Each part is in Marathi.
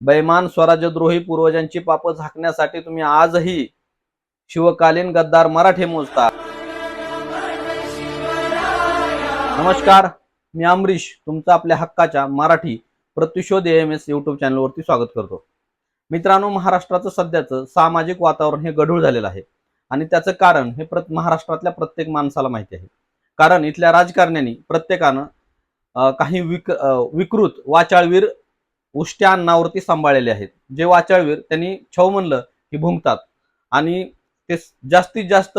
बैमान स्वराज्यद्रोही पूर्वजांची पाप झाकण्यासाठी तुम्ही आजही शिवकालीन गद्दार मराठी मोजता. नमस्कार मी अमरीश तुमचं आपल्या हक्काच्या मराठी प्रतिशोध एम एस युट्यूब चॅनलवरती स्वागत करतो. मित्रांनो महाराष्ट्राचं सध्याचं सामाजिक वातावरण हे गढूळ झालेलं आहे आणि त्याचं कारण हे प्रत महाराष्ट्रातल्या प्रत्येक माणसाला माहिती आहे. कारण इथल्या राजकारण्यांनी प्रत्येकानं काही विक विकृत वाचाळवीर उष्ट्या अन्नावरती सांभाळलेले आहेत. जे वाचाळवीर त्यांनी छव म्हणलं की भुंकतात. आणि ते जास्तीत जास्त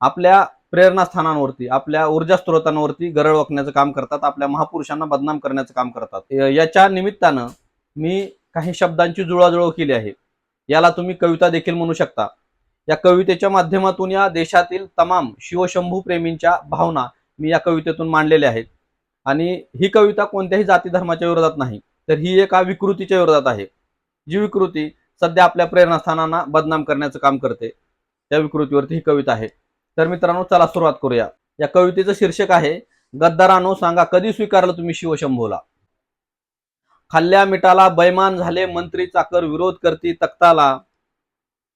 आपल्या प्रेरणास्थानांवरती आपल्या ऊर्जा स्रोतांवरती गरळ ओकण्याचं काम करतात आपल्या महापुरुषांना बदनाम करण्याचं काम करतात. याच्या निमित्तानं मी काही शब्दांची जुळवाजुळव केली आहे. याला तुम्ही कविता देखील म्हणू शकता. या कवितेच्या माध्यमातून या देशातील तमाम शिवशंभू प्रेमींच्या भावना मी या कवितेतून मांडलेल्या आहेत. आणि ही कविता कोणत्याही जाती धर्माच्या विरोधात नाही. तर ही एका विकृतीच्या विरोधात आहे. जी विकृती सध्या आपल्या प्रेरणास्थानांना बदनाम करण्याचं काम करते त्या विकृतीवरती ही कविता आहे. तर मित्रांनो चला सुरुवात करूया. या कवितेचं शीर्षक आहे गद्दारानो सांगा कधी स्वीकारलं तुम्ही शिवशंभूला? खाल्ल्या मिठाला बैमान झाले मंत्री चाकर विरोध करती तख्ताला.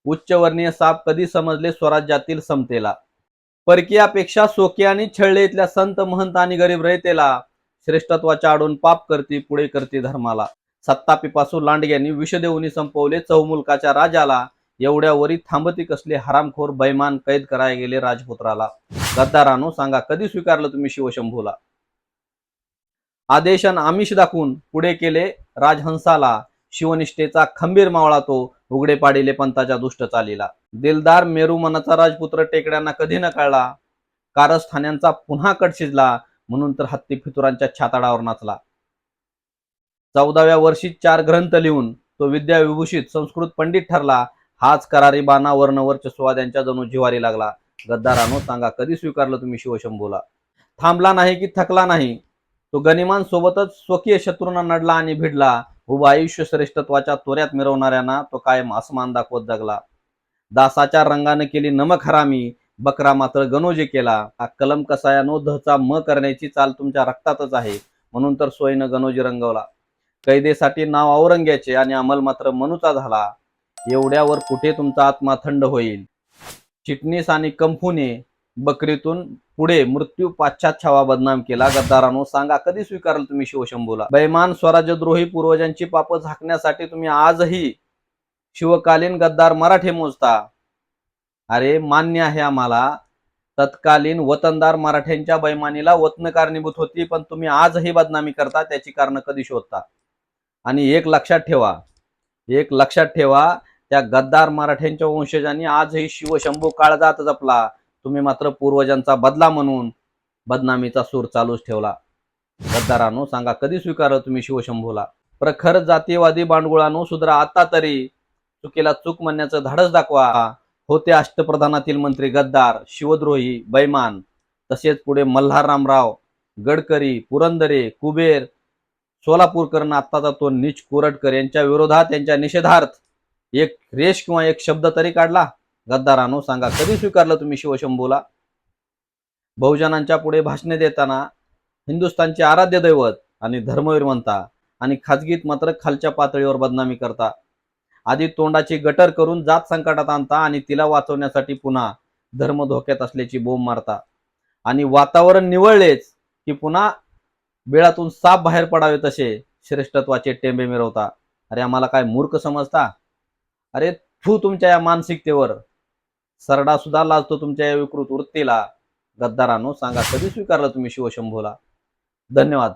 उच्चवर्णीय साप कधी समजले स्वराज्यातील समतेला? परकीयापेक्षा सोकियानी छळले इथल्या संत महंत आणि गरीब रयतेला. श्रेष्ठत्वाच्या आडून पाप करती पुढे करती धर्माला. सत्ता पिपासू लांडग्यांनी विष देऊनी संपवले चौमुलकाच्या राजाला. एवढ्या वरी थांबती कसले हरामखोर बैमान कैद करायला गेले राजपुत्राला. गद्दारानो सांगा कधी स्वीकारलं तुम्ही शिवशंभूला? आदेशन आमिष दाखवून पुढे केले राजहंसाला. शिवनिष्ठेचा खंबीर मावळा तो उघडे पाडिले पंथाच्या दुष्ट चालीला. दिलदार मेरू मनाचा राजपुत्र टेकड्यांना कधी न कळला. कारस्थान्यांचा पुन्हा कट शिजला. म्हणून तर हत्ती फितुरांच्या छाताडावर नाचला. चौदाव्या वर्षी चार ग्रंथ लिहून तो विद्याविभूषित संस्कृत पंडित ठरला. हाच करारी बाना वर्णवर्च सुवाद्यांच्या जणू जिवारी लागला. गद्दारानो सांगा कधी स्वीकारलं तुम्ही शिवशंभूला? थांबला नाही की थकला नाही? तो गनिमान सोबतच स्वकीय शत्रूंना नडला आणि भिडला. उभा आयुष्य श्रेष्ठत्वाच्या तोऱ्यात मिरवणाऱ्यांना तो कायम आसमान दाखवत जगला. दासाच्या रंगाने केली नमक हरामी. बकरा मात्र गनोजे केला. हा कलम कसायानो धचा म करण्याची चाल तुमच्या रक्तातच आहे. म्हणून तर सोयीनं गनोजी रंगवला. कैदेसाठी नाव औरंग्याचे आणि अंमल मात्र मनूचा झाला. एवढ्यावर कुठे तुमचा आत्मा थंड होईल? चिटणीस आणि कंफूने बकरीतून पुढे मृत्यू पाश्चात छावा बदनाम केला. गद्दारानो सांगा कधी स्वीकारलं तुम्ही शिवशंभूला? बैमान स्वराज्यद्रोही पूर्वजांची पाप झाकण्यासाठी तुम्ही आजही शिवकालीन गद्दार मराठे मोजता. अरे मान्य आहे आम्हाला. तत्कालीन वतनदार मराठ्यांच्या बैमानीला वतन कारणीभूत होती पण तुम्ही आजही बदनामी करता त्याची कारण कधी शोधता? आणि एक लक्षात ठेवा एक लक्षात ठेवा त्या गद्दार मराठ्यांच्या वंशजांनी आजही शिवशंभू काळजात जपला. तुम्ही मात्र पूर्वजांचा बदला म्हणून बदनामीचा सूर चालूच ठेवला. गद्दारानो सांगा कधी स्वीकारलं तुम्ही शिवशंभूला? प्रखर जातीयवादी बांडगुळानो सुधरा आता तरी. चुकीला चूक म्हणण्याचं धाडस दाखवा. होते अष्टप्रधानातील मंत्री गद्दार शिवद्रोही बैमान. तसेच पुढे मल्हार रामराव गडकरी पुरंदरे कुबेर सोलापूरकर आत्ताचा तो नीच कोरटकर यांच्या विरोधात यांच्या निषेधार्थ एक रेश किंवा एक शब्द तरी काढला. गद्दारानो सांगा कधी स्वीकारलं तुम्ही शिवशंभूला? बहुजनांच्या पुढे भाषणे देताना हिंदुस्थानचे आराध्य दैवत आणि धर्मवीर म्हणता आणि खाजगीत मात्र खालच्या पातळीवर बदनामी करता. आधी तोंडाची गटर करून जात संकटात आणता आणि तिला वाचवण्यासाठी पुन्हा धर्म धोक्यात असल्याची बोंब मारता. आणि वातावरण निवळलेच की पुन्हा बिळातून साप बाहेर पडावे तसे श्रेष्ठत्वाचे टेंबे मिरवता. अरे आम्हाला काय मूर्ख समजता? अरे तू तुमच्या या मानसिकतेवर. सरडा सुद्धा लाजतो तुमच्या या विकृत वृत्तीला. गद्दारानो सांगा कधी स्वीकारलं तुम्ही शिवशंभूला? धन्यवाद.